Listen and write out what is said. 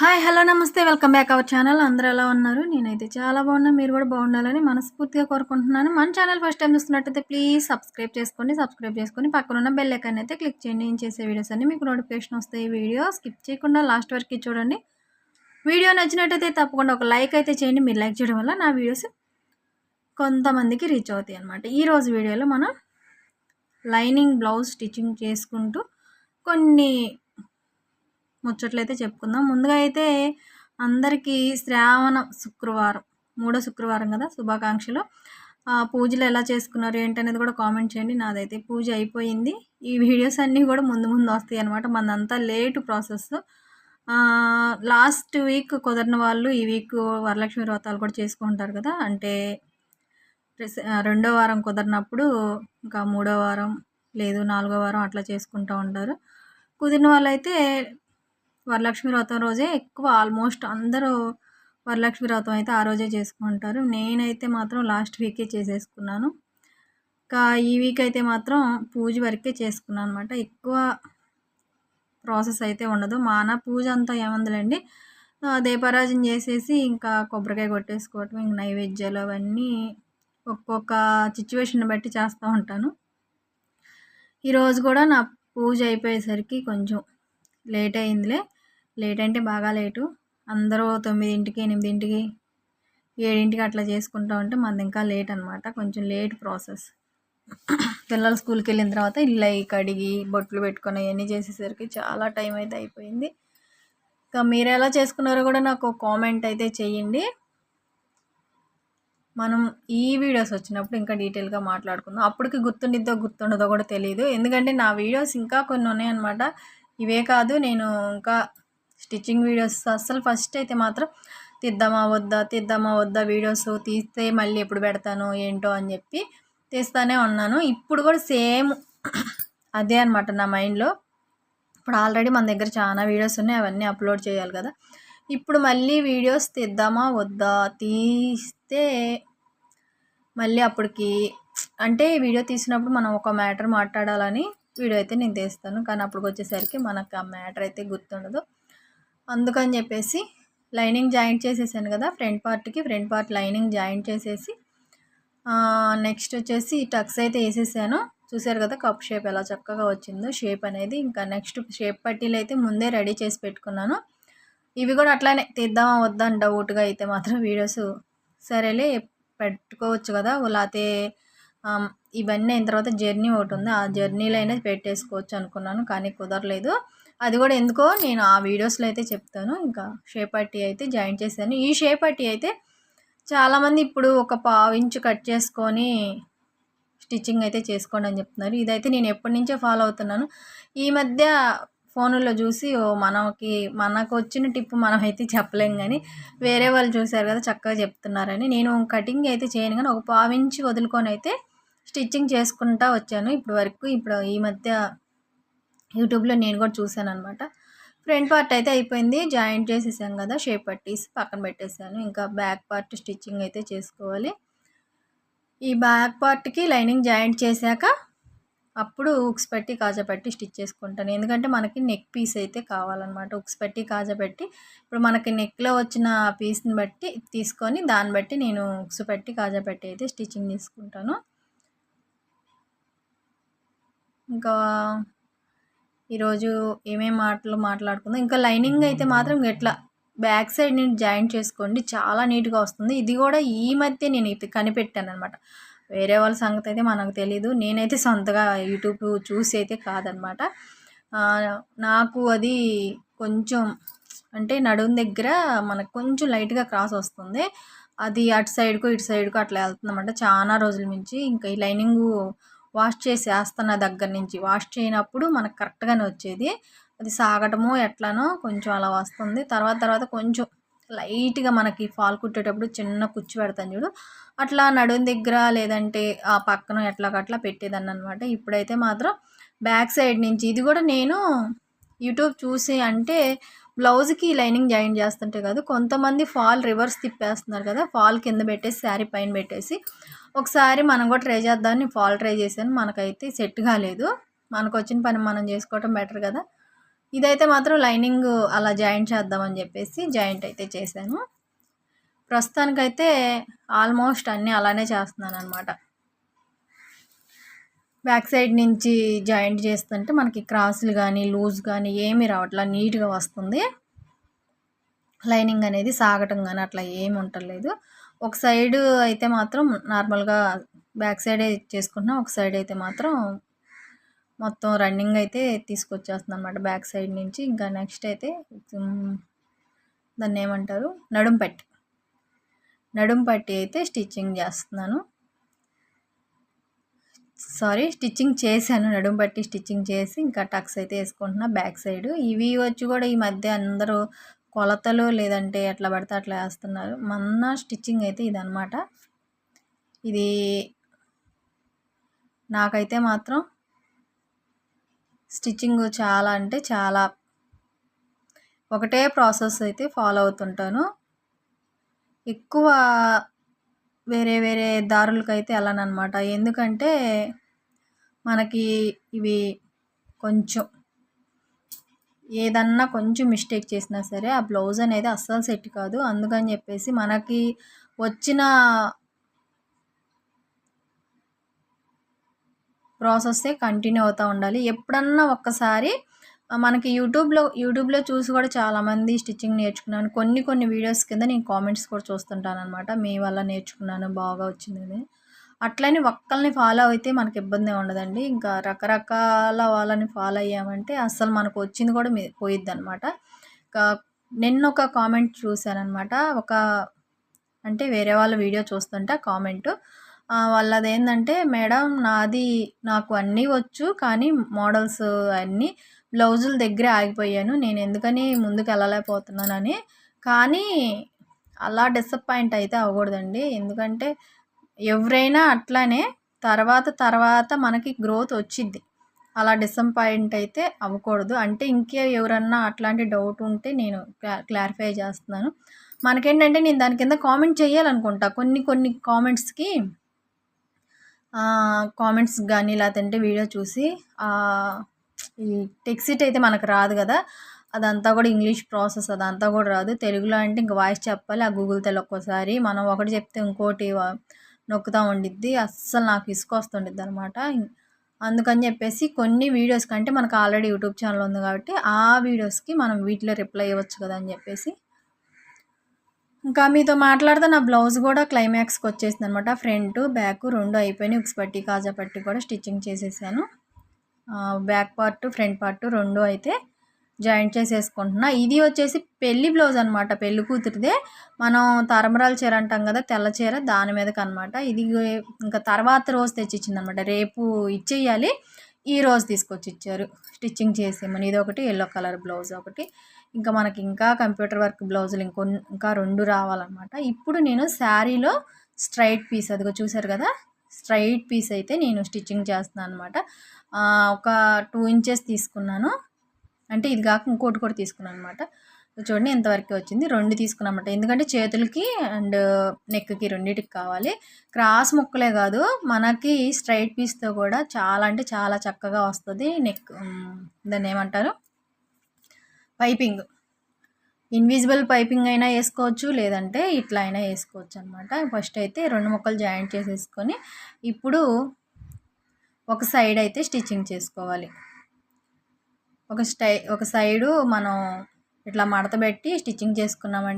Hi hello నమస్తే. Welcome back our channel. అందరూ ఎలా ఉన్నారు? నేనైతే చాలా బాగున్నా. మీరు కూడా బాగుండాలని మనస్ఫూర్తిగా కోరుకుంటున్నాను. మన ఛానల్ ఫస్ట్ టైం చూస్తున్నట్టయితే ప్లీజ్ సబ్స్క్రైబ్ చేసుకోండి. సబ్స్క్రైబ్ చేసుకొని పక్కన ఉన్న బెల్ ఐకాన్ అయితే క్లిక్ చేయండి. నేను చేసే వీడియోస్ అన్ని మీకు నోటిఫికేషన్ వస్తాయి. వీడియో స్కిప్ చేయకుండా లాస్ట్ వరకు చూడండి. వీడియో నచ్చినట్టయితే తప్పకుండా ఒక లైక్ అయితే చేయండి. మీరు లైక్ చేయడం వల్ల నా వీడియోస్ కొంతమందికి రీచ్ అవుతాయి అనమాట ఈరోజు వీడియోలో మనం లైనింగ్ బ్లౌజ్ స్టిచ్చింగ్ చేసుకుంటూ కొన్ని ముచ్చట్లయితే చెప్పుకుందాం. ముందుగా అయితే అందరికీ శ్రావణ శుక్రవారం మూడో శుక్రవారం కదా శుభాకాంక్షలు. పూజలు ఎలా చేసుకున్నారు ఏంటనేది కూడా కామెంట్ చేయండి. నాదైతే పూజ అయిపోయింది. ఈ వీడియోస్ అన్నీ కూడా ముందు ముందు వస్తాయి అనమాట మనదంతా లేట్ ప్రాసెస్. లాస్ట్ వీక్ కుదరిన వాళ్ళు ఈ వీక్ వరలక్ష్మి వ్రతాలు కూడా చేసుకుంటారు కదా. అంటే రెండో వారం కుదరినప్పుడు ఇంకా మూడో వారం లేదు నాలుగో వారం అట్లా చేసుకుంటూ ఉంటారు. కుదిరిన వాళ్ళైతే వరలక్ష్మి వ్రతం రోజే ఎక్కువ ఆల్మోస్ట్ అందరూ వరలక్ష్మి వ్రతం అయితే ఆ రోజే చేసుకుంటారు. నేనైతే మాత్రం లాస్ట్ వీకే చేసేసుకున్నాను. ఇంకా ఈ వీక్ అయితే మాత్రం పూజ వరకే చేసుకున్నాను అనమాట ఎక్కువ ప్రాసెస్ అయితే ఉండదు. మాన పూజ అంతా ఏముందిలేండి. దీపారాజన చేసేసి ఇంకా కొబ్బరికాయ కొట్టేసుకోవటం ఇంక నైవేద్యాలు అవన్నీ ఒక్కొక్క సిచ్యువేషన్ బట్టి చేస్తూ ఉంటాను. ఈరోజు కూడా నా పూజ అయిపోయేసరికి కొంచెం లేట్ అయిందిలే. లేట్ అంటే బాగా లేటు. అందరూ తొమ్మిదింటికి ఎనిమిదింటికి ఏడింటికి అట్లా చేసుకుంటా ఉంటే మనది ఇంకా లేట్ అనమాట కొంచెం లేట్ ప్రాసెస్. పిల్లలు స్కూల్కి వెళ్ళిన తర్వాత ఇల్లు కడిగి బొట్లు పెట్టుకొని అవన్నీ చేసేసరికి చాలా టైం అయితే అయిపోయింది. ఇంకా మీరు ఎలా చేసుకున్నారో కూడా నాకు కామెంట్ అయితే చేయండి. మనం ఈ వీడియోస్ వచ్చినప్పుడు ఇంకా డీటెయిల్గా మాట్లాడుకుందాం. అప్పటికి గుర్తుండిద్దో గుర్తుండదో కూడా తెలియదు ఎందుకంటే నా వీడియోస్ ఇంకా కొన్ని ఉన్నాయన్నమాట. ఇవే కాదు నేను ఇంకా స్టిచ్చింగ్ వీడియోస్ అస్సలు ఫస్ట్ అయితే మాత్రం తీద్దామా వద్దా తీద్దామా వద్దా వీడియోస్ తీస్తే మళ్ళీ ఎప్పుడు పెడతాను ఏంటో అని చెప్పి తీస్తానే ఉన్నాను. ఇప్పుడు కూడా సేమ్ అదే అనమాట నా మైండ్లో. ఇప్పుడు ఆల్రెడీ మన దగ్గర చాలా వీడియోస్ ఉన్నాయి అవన్నీ అప్లోడ్ చేయాలి కదా. ఇప్పుడు మళ్ళీ వీడియోస్ తీద్దామా వద్దా తీస్తే మళ్ళీ అప్పటికి అంటే వీడియో తీసినప్పుడు మనం ఒక మ్యాటర్ మాట్లాడాలని వీడియో అయితే నేను తీస్తాను. కానీ అప్పటికి వచ్చేసరికి మనకు ఆ మ్యాటర్ అయితే గుర్తుండదు. అందుకని చెప్పేసి లైనింగ్ జాయింట్ చేసేసాను కదా ఫ్రంట్ పార్ట్కి ఫ్రంట్ పార్ట్ లైనింగ్ జాయింట్ చేసేసి నెక్స్ట్ వచ్చేసి టక్స్ అయితే వేసేసాను. చూసారు కదా కప్ షేప్ ఎలా చక్కగా వచ్చిందో షేప్ అనేది ఇంకా నెక్స్ట్ షేప్ పట్టీలు అయితే ముందే రెడీ చేసి పెట్టుకున్నాను. ఇవి కూడా అట్లానే తీద్దామా వద్దా డౌట్గా అయితే మాత్రం వీడియోస్ సరేలే పెట్టుకోవచ్చు కదా. లేకపోతే ఇవన్నీ అయిన తర్వాత జర్నీ ఒకటి ఉంది. ఆ జర్నీలో అయినా పెట్టేసుకోవచ్చు అనుకున్నాను కానీ కుదరలేదు. అది కూడా ఎందుకో నేను ఆ వీడియోస్లో అయితే చెప్తాను. ఇంకా షేపట్టి అయితే జాయిన్ చేశాను. ఈ షేపట్టి అయితే చాలామంది ఇప్పుడు ఒక పావు ఇంచు కట్ చేసుకొని స్టిచ్చింగ్ అయితే చేసుకోండి అని చెప్తున్నారు. ఇదైతే నేను ఎప్పటి నుంచో ఫాలో అవుతున్నాను. ఈ మధ్య ఫోన్లో చూసి ఓ మనకి మనకు వచ్చిన టిప్ మనం అయితే చెప్పలేం కానీ వేరే వాళ్ళు చూశారు కదా చక్కగా చెప్తున్నారని. నేను కటింగ్ అయితే చేయను కానీ ఒక పావించి వదులుకొని అయితే స్టిచ్చింగ్ చేసుకుంటా వచ్చాను. ఇప్పుడు వరకు ఇప్పుడు ఈ మధ్య యూట్యూబ్లో నేను కూడా చూశాను అనమాట ఫ్రంట్ పార్ట్ అయితే అయిపోయింది. జాయింట్ చేసేసాం కదా షేప్ పట్టేసి పక్కన పెట్టేసాను ఇంకా బ్యాక్ పార్ట్ స్టిచ్చింగ్ అయితే చేసుకోవాలి. ఈ బ్యాక్ పార్ట్కి లైనింగ్ జాయింట్ చేశాక అప్పుడు ఉక్స్ పెట్టి కాజా పెట్టి స్టిచ్ చేసుకుంటాను. ఎందుకంటే మనకి నెక్ పీస్ అయితే కావాలన్నమాట ఉక్స్ పెట్టి కాజా పెట్టి ఇప్పుడు మనకి నెక్లో వచ్చిన పీస్ని బట్టి తీసుకొని దాన్ని బట్టి నేను ఉక్స్ పెట్టి కాజా పెట్టి అయితే స్టిచ్చింగ్ తీసుకుంటాను ఇంకా ఈరోజు ఏమేమి మాటలు మాట్లాడుకుందాం. ఇంకా లైనింగ్ అయితే మాత్రం ఎట్లా? బ్యాక్ సైడ్ నేను జాయింట్ చేసుకోండి. చాలా నీట్గా వస్తుంది. ఇది కూడా ఈ మధ్య నేను ఇది కనిపెట్టాను అనమాట వేరే వాళ్ళ సంగతి అయితే మనకు తెలీదు. నేనైతే సొంతగా యూట్యూబ్ చూసి అయితే కాదనమాట నాకు అది కొంచెం అంటే నడుము దగ్గర మనకు కొంచెం లైట్గా క్రాస్ వస్తుంది. అది అటు సైడ్కు ఇటు సైడ్కు అట్లా వెళ్తుందన్నమాట. చాలా రోజుల నుంచి. ఇంకా ఈ లైనింగు వాష్ చేసి వేస్తున్న దగ్గర నుంచి వాష్ చేయనప్పుడు మనకు కరెక్ట్గానే వచ్చేది. అది సాగటము ఎట్లానో కొంచెం అలా వస్తుంది. తర్వాత తర్వాత కొంచెం లైట్గా మనకి ఫాల్ కుట్టేటప్పుడు చిన్న కుచ్చి పెడతాను చూడు. అట్లా నడుం దగ్గర లేదంటే ఆ పక్కన ఎట్లాగట్లా పెట్టేదాన్ని అనమాట ఇప్పుడైతే మాత్రం బ్యాక్ సైడ్ నుంచి ఇది కూడా నేను యూట్యూబ్ చూసి అంటే బ్లౌజ్కి లైనింగ్ జాయిన్ చేస్తుంటే కాదు కొంతమంది ఫాల్ రివర్స్ తిప్పేస్తున్నారు కదా ఫాల్ కింద పెట్టేసి శారీ పైన పెట్టేసి. ఒకసారి మనం కూడా ట్రై చేద్దామని ఫాల్ ట్రై చేశాను. మనకైతే సెట్ కాలేదు. మనకు వచ్చిన పని మనం చేసుకోవటం బెటర్ కదా. ఇదైతే మాత్రం లైనింగ్ అలా జాయింట్ చేద్దామని చెప్పేసి జాయింట్ అయితే చేశాను. ప్రస్తుతానికైతే ఆల్మోస్ట్ అన్నీ అలానే చేస్తున్నాను అనమాట బ్యాక్ సైడ్ నుంచి జాయింట్ చేస్తుంటే మనకి క్రాసులు కానీ లూజ్ కానీ ఏమీ రావట్లా నీట్గా వస్తుంది. లైనింగ్ అనేది సాగటం కానీ అట్లా ఏమి ఉండలేదు ఒక సైడ్ అయితే మాత్రం నార్మల్గా బ్యాక్ సైడే చేసుకుంటున్నాం ఒక సైడ్ అయితే మాత్రం మొత్తం రన్నింగ్ అయితే తీసుకొచ్చేస్తుంది అనమాట బ్యాక్ సైడ్ నుంచి. ఇంకా నెక్స్ట్ అయితే దాన్ని ఏమంటారు? నడుం పట్టి. నడుం పట్టి అయితే స్టిచ్చింగ్ చేస్తున్నాను. సారీ స్టిచ్చింగ్ చేశాను. నడుం పట్టి స్టిచ్చింగ్ చేసి ఇంకా టక్స్ అయితే వేసుకుంటున్నా బ్యాక్ సైడ్. ఇవి వచ్చి కూడా ఈ మధ్య అందరూ కొలతలు లేదంటే ఎట్లా పడితే అట్లా వేస్తున్నారు. మొన్న స్టిచ్చింగ్ అయితే ఇదనమాట ఇది నాకైతే మాత్రం స్టిచ్చింగ్ చాలా అంటే చాలా ఒకటే ప్రాసెస్ అయితే ఫాలో అవుతుంటాను. ఎక్కువ వేరే వేరే దారులకైతే వెళ్ళనమాట ఎందుకంటే మనకి ఇవి కొంచెం ఏదన్నా కొంచెం మిస్టేక్ చేసినా సరే ఆ బ్లౌజ్ అనేది అస్సలు సెట్ కాదు. అందుకని చెప్పేసి మనకి వచ్చిన ప్రాసెస్సే కంటిన్యూ అవుతూ ఉండాలి. ఎప్పుడన్నా ఒక్కసారి మనకి యూట్యూబ్లో యూట్యూబ్లో చూసి కూడా చాలామంది స్టిచ్చింగ్ నేర్చుకున్నాను. కొన్ని కొన్ని వీడియోస్ కింద నేను కామెంట్స్ కూడా చూస్తుంటాను అనమాట మీ వల్ల నేర్చుకున్నాను బాగా వచ్చిందని. అట్లని ఒక్కల్ని ఫాలో అయితే మనకి ఇబ్బంది ఉండదండి. ఇంకా రకరకాల వాళ్ళని ఫాలో అయ్యామంటే అస్సలు మనకు వచ్చింది కూడా పోయిద్ది అనమాట నిన్న ఒక కామెంట్ చూశానమాట ఒక అంటే వేరే వాళ్ళ వీడియో చూస్తుంటే కామెంట్ వాళ్ళది ఏంటంటే మేడం నాది నాకు అన్నీ వచ్చు కానీ మోడల్స్ అన్నీ బ్లౌజుల దగ్గరే ఆగిపోయాను. నేను ఎందుకని ముందుకు వెళ్ళలేకపోతున్నానని. కానీ అలా డిసప్పాయింట్ అయితే అవ్వకూడదండి. ఎందుకంటే ఎవరైనా అట్లానే తర్వాత తర్వాత మనకి గ్రోత్ వచ్చిద్ది అలా డిసప్పాయింట్ అయితే అవ్వకూడదు. అంటే ఇంకే ఎవరన్నా అట్లాంటి డౌట్ ఉంటే నేను క్లారిఫై చేస్తున్నాను. మనకేంటంటే నేను దాని కింద కామెంట్ చేయాలనుకుంటా. కొన్ని కొన్ని కామెంట్స్కి కామెంట్స్ కానీ లేదంటే వీడియో చూసి ఈ టెక్సిట్ అయితే మనకు రాదు కదా. అదంతా కూడా ఇంగ్లీష్ ప్రాసెస్ అదంతా కూడా రాదు. తెలుగులో అంటే ఇంకా వాయిస్ చెప్పాలి. ఆ గూగుల్ తెలు ఒక్కోసారి మనం ఒకటి చెప్తే ఇంకోటి నొక్కుతూ ఉండిద్ది. అస్సలు నాకు ఇసుకొస్తుండిద్ది అనమాట. అందుకని చెప్పేసి కొన్ని వీడియోస్ కంటే మనకు ఆల్రెడీ యూట్యూబ్ ఛానల్ ఉంది కాబట్టి ఆ వీడియోస్కి మనం వీటిలో రిప్లై ఇవ్వచ్చు కదా అని చెప్పేసి. ఇంకా మీతో మాట్లాడితే నా బ్లౌజ్ కూడా క్లైమాక్స్కి వచ్చేసింది అనమాట. ఫ్రంట్ బ్యాక్ రెండు అయిపోయినాయి. ఉక్స్ పట్టి కాజా పట్టి కూడా స్టిచ్చింగ్ చేసేసాను. బ్యాక్ పార్ట్ ఫ్రంట్ పార్ట్ రెండు అయితే జాయింట్ చేసేసుకుంటున్నా. ఇది వచ్చేసి పెళ్ళి బ్లౌజ్ అనమాట పెళ్ళి కూతురిదే. మనం తరమరాల చీర అంటాం కదా తెల్ల చీర దాని మీదకి అనమాట ఇది ఇంకా తర్వాత రోజు తెచ్చిచ్చింది అనమాట రేపు ఇచ్చేయాలి. ఈ రోజు తీసుకొచ్చి ఇచ్చారు స్టిచ్చింగ్ చేసేమని ఇది ఒకటి ఎల్లో కలర్ బ్లౌజ్ ఒకటి. ఇంకా మనకి ఇంకా కంప్యూటర్ వర్క్ బ్లౌజులు ఇంకొ ఇంకా రెండు రావాలన్నమాట. ఇప్పుడు నేను శారీలో స్ట్రైట్ పీస్ అదిగో చూసారు కదా? స్ట్రైట్ పీస్ అయితే నేను స్టిచ్చింగ్ చేస్తున్నాను అనమాట ఒక టూ ఇంచెస్ తీసుకున్నాను. అంటే ఇది కాక ఇంకోటి కూడా తీసుకున్నాను అనమాట చూడండి ఎంతవరకు వచ్చింది. రెండు తీసుకున్నమాట ఎందుకంటే చేతులకి అండ్ నెక్కి రెండింటికి కావాలి. క్రాస్ ముక్కలే కాదు మనకి స్ట్రైట్ పీస్తో కూడా చాలా అంటే చాలా చక్కగా వస్తుంది నెక్ దాన్ని ఏమంటారు? పైపింగ్. ఇన్విజిబుల్ పైపింగ్ అయినా వేసుకోవచ్చు లేదంటే ఇట్లా అయినా వేసుకోవచ్చు అనమాట ఫస్ట్ అయితే రెండు ముక్కలు జాయింట్ చేసేసుకొని ఇప్పుడు ఒక సైడ్ అయితే స్టిచ్చింగ్ చేసుకోవాలి. ఒక స్టై ఒక సైడు మనం ఇట్లా మడత పెట్టి స్టిచ్చింగ్ చేసుకున్నామంటే